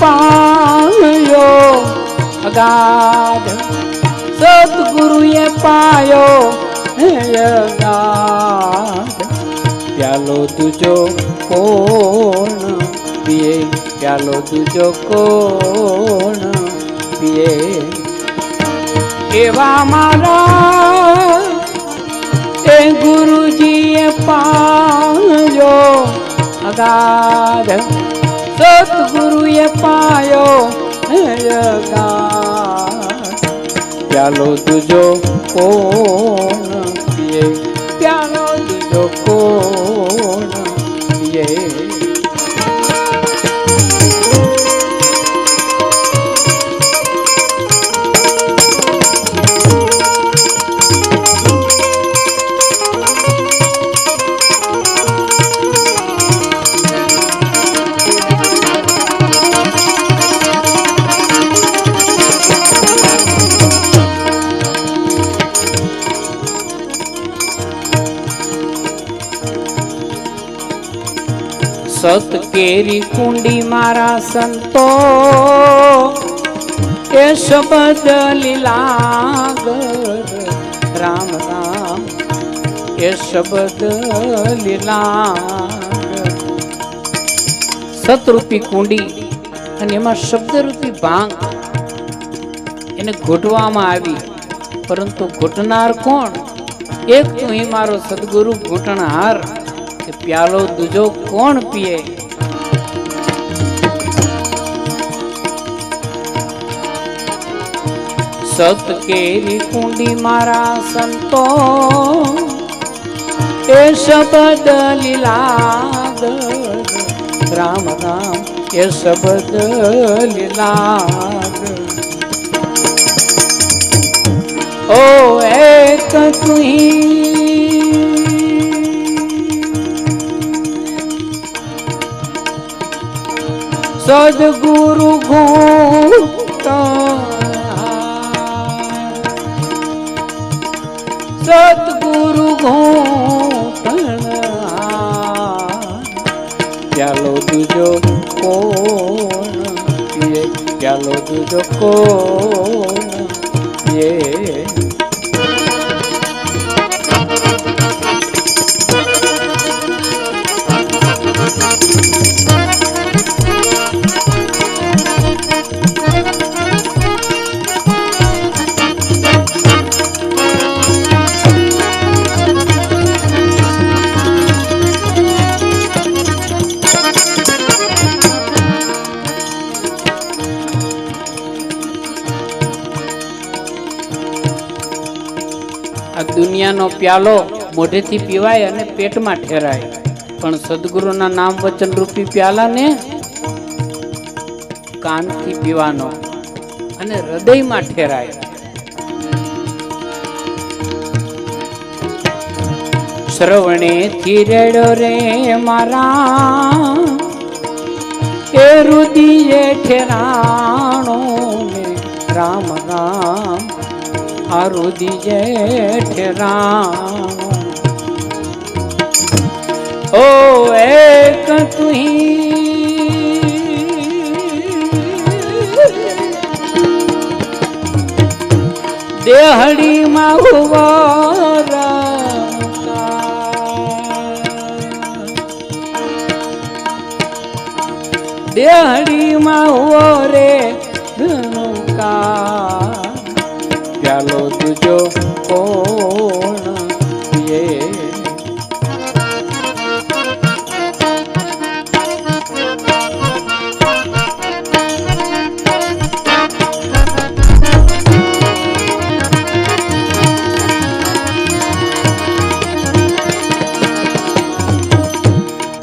પાયો અગાધ સદગુરુએ પાયો. હે અગાધ, પ્યાલો તુજો કોણ પીએ? પ્યાલો તુજો કોણ પીએ? એવા મારા એ ગુરુજીએ પાયો અગાધ સતગુરુએ પાયો પ્યાલો તુજો કોણ સત કેરી કુંડી મારા સંતો. એ શબ્દ લીલાગર, રામ રામ. એ શબ્દ લીલા સતરૂપી કુંડી અને એમાં શબ્દરૂપી ભાંગ એને ઘૂંટવામાં આવી. પરંતુ ઘૂંટનાર કોણ? એક તું એ મારો સદગુરુ ઘૂંટણહાર. કે પ્યાલો દૂજો કોણ પીએ? સત કેરી કુંડી મારા સંતો, એ શબ્દ લીલાદ, રામ રામ, એ શબ્દ લીલાદ. ઓ એક તુહી સદગુરુ ઘૂંટ સદગુરુ ઘૂંટણ પ્યાલો દૂજો કોણ પીએ પ્યાલો દૂજો દુનિયાનો પ્યાલો મોઢેથી પીવાય અને પેટમાં ઠેરાય. પણ સદગુરુના નામ વચન રૂપી પ્યાલાને કાનથી પીવાનો અને હૃદયમાં ઠેરાય. શ્રવણે થી રે મારા, એ રુદિયે ઠેરાણો રામ રામ. આરુદી જેઠ રામ ઓ એક તુહી દેહડીમાં દેહડીમાં હુવો રે ધનુકા પ્યાલો તુજો કોણ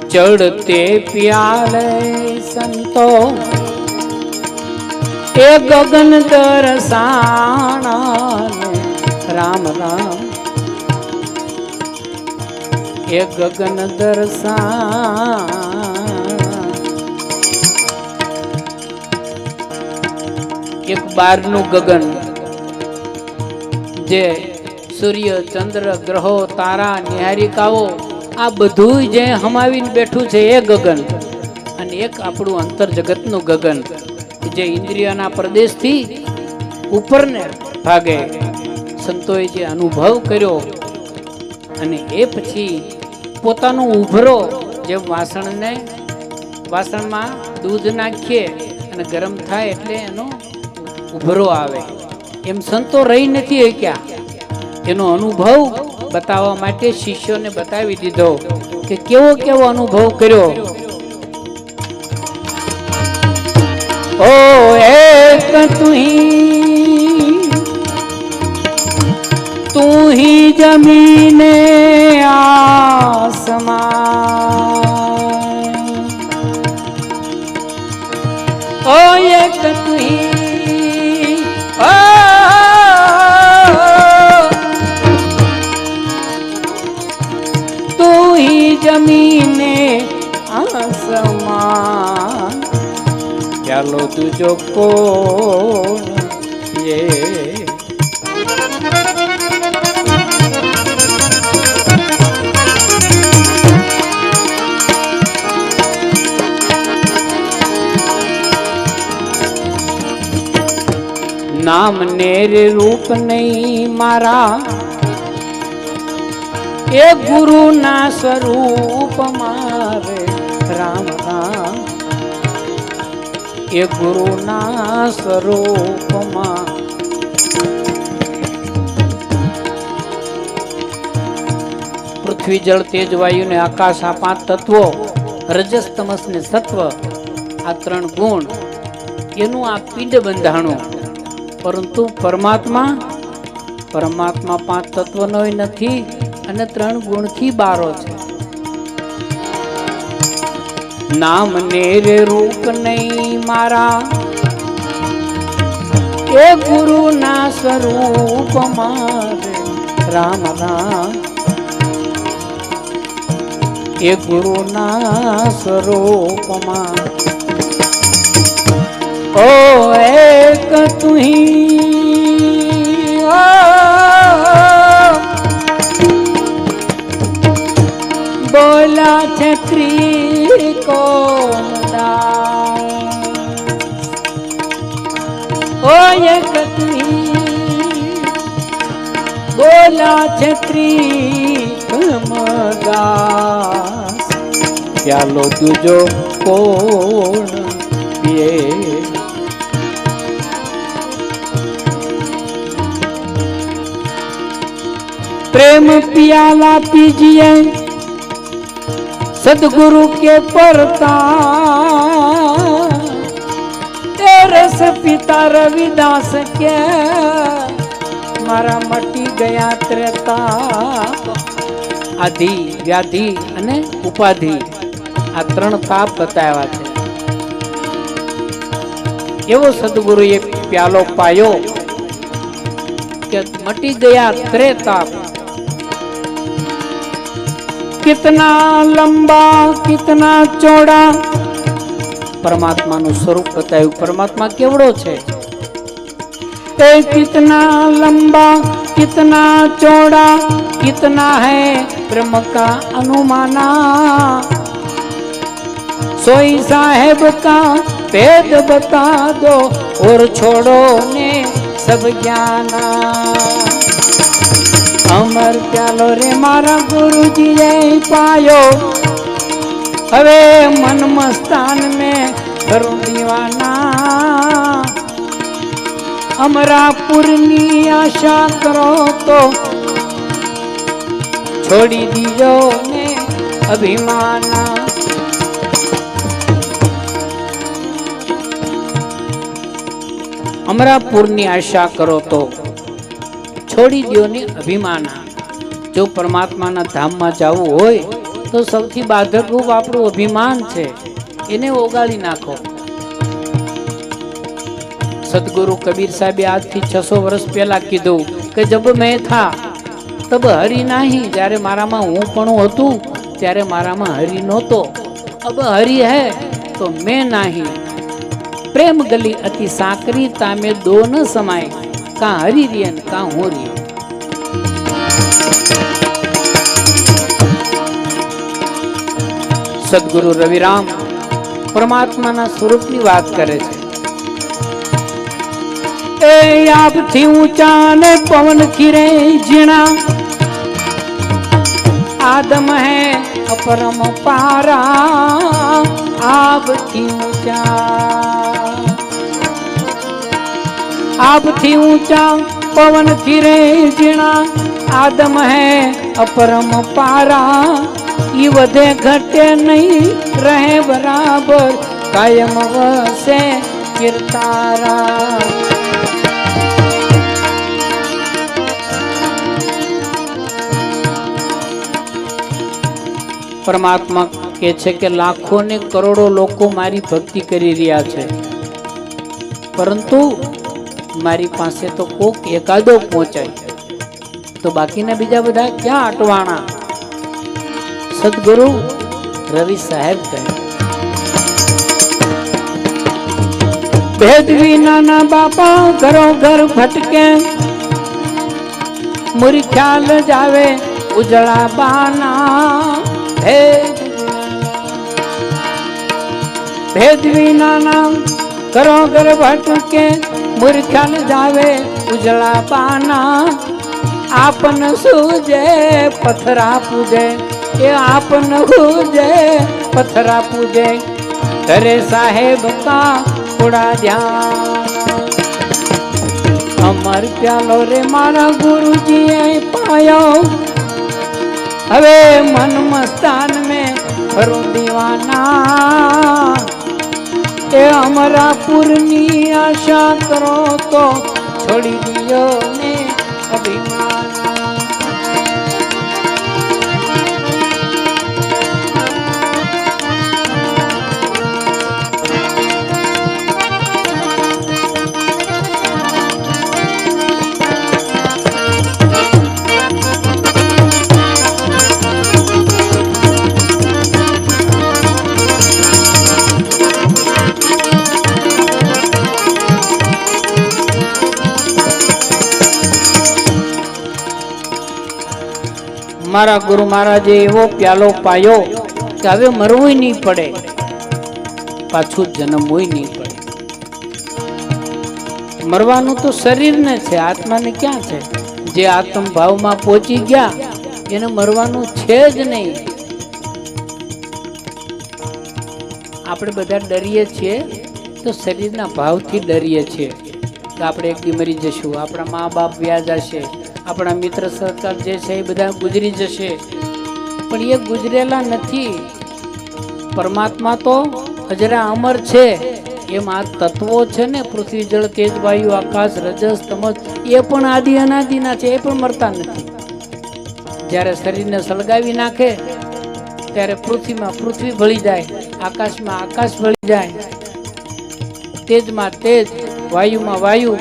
ચડતે પ્યાલે સંતો એ ગગન દરસાણા રામ રામ. એ ગગન દરસાણા એક બારનું ગગન જે સૂર્ય, ચંદ્ર, ગ્રહો, તારા, નિહારિકાઓ, આ બધું જે હમાવીને બેઠું છે એ ગગન. અને એક આપણું અંતર જગતનું ગગન. જે ઇન્દ્રિયના પ્રદેશથી ઉપરને ભાગે. સંતોએ જે અનુભવ કર્યો અને એ પછી પોતાનો ઉભરો જે વાસણને, વાસણમાં દૂધ નાખીએ અને ગરમ થાય એટલે એનો ઉભરો આવે. એમ સંતો રહી નથી શક્યા. એનો અનુભવ બતાવવા માટે શિષ્યોને બતાવી દીધો કે કેવો કેવો અનુભવ કર્યો. ઓ એક તુહી તુહી જમીને આસમાન. ઓ એક તુહી ઓ તુહી જમીને આસમાન. ચાલો તુજો કોણ ये। નામ નેર રૂપ નહીં મારા એ ગુરુ ના સ્વરૂપ મારે એ ગુરુના સ્વરૂપમાં. પૃથ્વી જળ તેજ વાયુ ને આકાશ આ પાંચ તત્વો રજસ તમસ ને સત્વ, આ ત્રણ ગુણ, એનું આ પિંડ બંધાણું. પરંતુ પરમાત્મા પરમાત્મા પાંચ તત્વનો નથી અને ત્રણ ગુણથી બારો છે. નામ નેર રૂપ નહીં મારા. એ ગુરુ ના સ્વરૂપ મારે રામ રામ. એ ગુરુ ના સ્વરૂપમાં. ઓ એક તુહી બોલા છે બોલા છત્રી કમદાસ પ્યાલો તુજો કોણ પીએ? પ્રેમ પિયાલા પીજીએ સદગુરુ કે પરતા? તે રસ પિતા રવિદાસ કે મારા મટી ગયા ત્રેતા? આધિ, વ્યાધિ અને ઉપાધિ આ ત્રણ તાપ બતાવ્યા છે. એવો સદગુરુએ પ્યાલો પાયો કે મટી ગયા ત્રેતાપ कितना लंबा कितना चौड़ा પરમાત્માનું સ્વરૂપ બતાવ્યું પરમાત્મા કેવડો છે એ કિતના લંબા કિતના ચોડા કિતના है ब्रह्म का अनुमाना सोई साहेब का भेद बता दो और छोड़ो ने सब ज्ञाना અમર પ્યાલો રે મારા ગુરુજીએ પાયો. હવે મન મસ્તાન મેં કરું દીવાના. અમરાપુરની આશા કરો તો છોડી દીજો ને અભિમાના. અમરાપુરની આશા કરો તો છોડી દો ને અભિમાન જો પરમાત્માના ધામમાં જવું હોય, તો સૌથી બાધક રૂપ આપણું અભિમાન છે. એને ઓગાળી નાખો. સદગુરુ કબીર સાહેબે આજથી છસો વર્ષ પહેલા કીધું કે જબ મેં થા, તબ હરી નાહી. જ્યારે મારામાં હું પણ હતું, ત્યારે મારામાં હરી નહોતો. અબ હરી હે, તો મેં નાહી. પ્રેમ ગલી અતિ સાંકરી, તામે દો ન સમાય. કાં હરી રિયન, કાં હું રીએ સદગુરુ રવિરામ પરમાત્માના સ્વરૂપની વાત કરે છે. એ આપથી ઊંચા ને પવન ખીરે જીણા આદમ હે અપરમ પારા આપથી ઊંચા. આપથી ઊંચા પવન ખીરે જીણા આદમ હે અપરમ પારા. ઈ વધે ઘટે નહીં, રહે બરાબર, કાયમ વસે કિરતારા. પરમાત્મા કહે છે કે લાખો ને કરોડો લોકો મારી ભક્તિ કરી રહ્યા છે. પરંતુ મારી પાસે તો કોક એકાદો પહોંચાય. તો બાકીના બીજા બધા ક્યાં અટવાણા સદગુરુ રવિ સાહેબ કહે. ભેદ વિનાના બાપા ઘરો ઘર ભટકે. મુરી ખ્યાલ જાવે ઉજળા બાના. ભેદ ભેદ વિનાના ઘરો ઘર ભટકે. મૂર્ખ્યાલ જાવે ઉજળા પાના આપન સુજે, પથરા પૂજે એ આપન સૂજે, પથરા પૂજે. કરે સાહેબ કા થોડા ધ્યાન. અમર પ્યાલો રે મારા ગુરુજીએ પાયો. હવે મન મસ્તાન में ફરું દીવાના. એ અમરાપુરની આશા કરો તો છોડી દિયો ને. અભિમાન. મારા ગુરુ મહારાજે એવો પ્યાલો પાયો કે હવે મરવું નહીં પડે. પાછું જન્મવું નહીં પડે. મરવાનું તો શરીરને છે, આત્માને ક્યાં છે? જે આત્મ ભાવમાં પહોંચી ગયા, એને મરવાનું છે જ નહીં. આપણે બધા ડરીએ છીએ તો શરીરના ભાવથી ડરીએ છીએ. તો આપણે એક મરી જશું, આપણા મા બાપ વ્યાજ હશે. આપણા મિત્ર સરકાર જે છે એ બધા ગુજરી જશે. પણ એ ગુજરેલા નથી. પરમાત્મા તો હજરા અમર છે. એમ આ તત્વો છે ને પૃથ્વી જળ તેજ વાયુ, આકાશ, રજસ તમસ એ પણ આદિ અનાદિના છે, એ પણ મરતા નથી. જ્યારે શરીરને સળગાવી નાખે, ત્યારે પૃથ્વીમાં પૃથ્વી ભળી જાય, આકાશમાં આકાશ ભળી જાય. તેજમાં તેજ, વાયુમાં વાયુ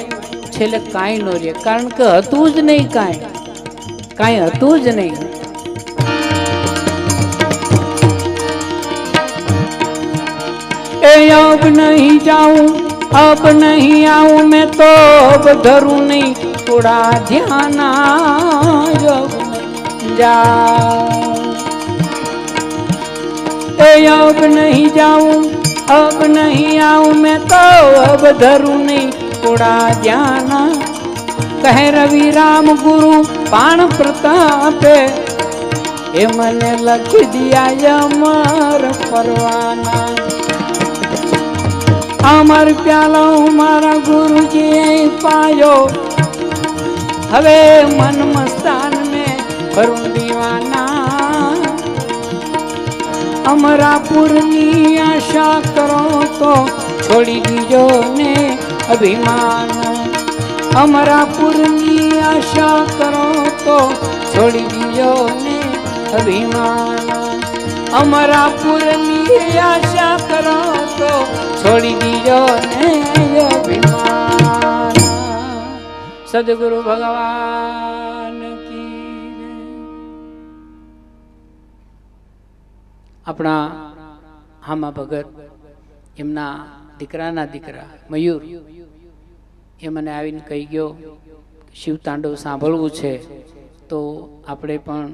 છેલ્લે કાંઈ ન રહે કારણ કે હતું જ નહીં કાંઈ કાંઈ હતું જ નહીં એ अब नहीं जाऊं अब नहीं आऊं मैं तो अब धरूं नहीं थोड़ा ध्यान अब नहीं जाऊं ए अब नहीं जाऊं अब नहीं आऊं मैं तो अब धरूं नहीं થોડા ધ્યાન. કહે રવિ રામ ગુરુ પાણ પ્રતાપે, એ મને લખી દિયા અમર પરવાના. અમર પ્યાલો મારા ગુરુજી પાયો. હવે મન મસ્તાન મેં કરું દીવાના. અમરાપુરની આશા કરો તો છોડી દીજો ને. અભિમાન અમરાપુરની આશા કરો તો છોડી દીજો ને અભિમાન અમરાપુરની આશા કરો તો છોડી દીજો ને અભિમાન સદગુરુ ભગવાન કી જય. આપણા હામા ભગત એમના દીકરાના દીકરા, મયુર. એ મને આવીને કહી ગયો, શિવ તાંડવ સાંભળવું છે. તો આપણે પણ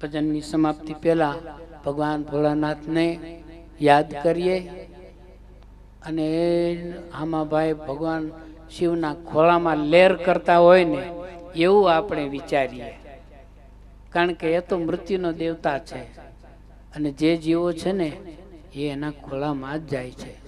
ભજનની સમાપ્તિ પહેલા ભગવાન ભોળાનાથને યાદ કરીએ અને આમાં ભાઈ ભગવાન શિવના ખોળામાં લેર કરતા હોય ને, એવું આપણે વિચારીએ. કારણ કે એ તો મૃત્યુનો દેવતા છે અને જે જીવો છે ને, એ એના ખોળામાં જ જાય છે.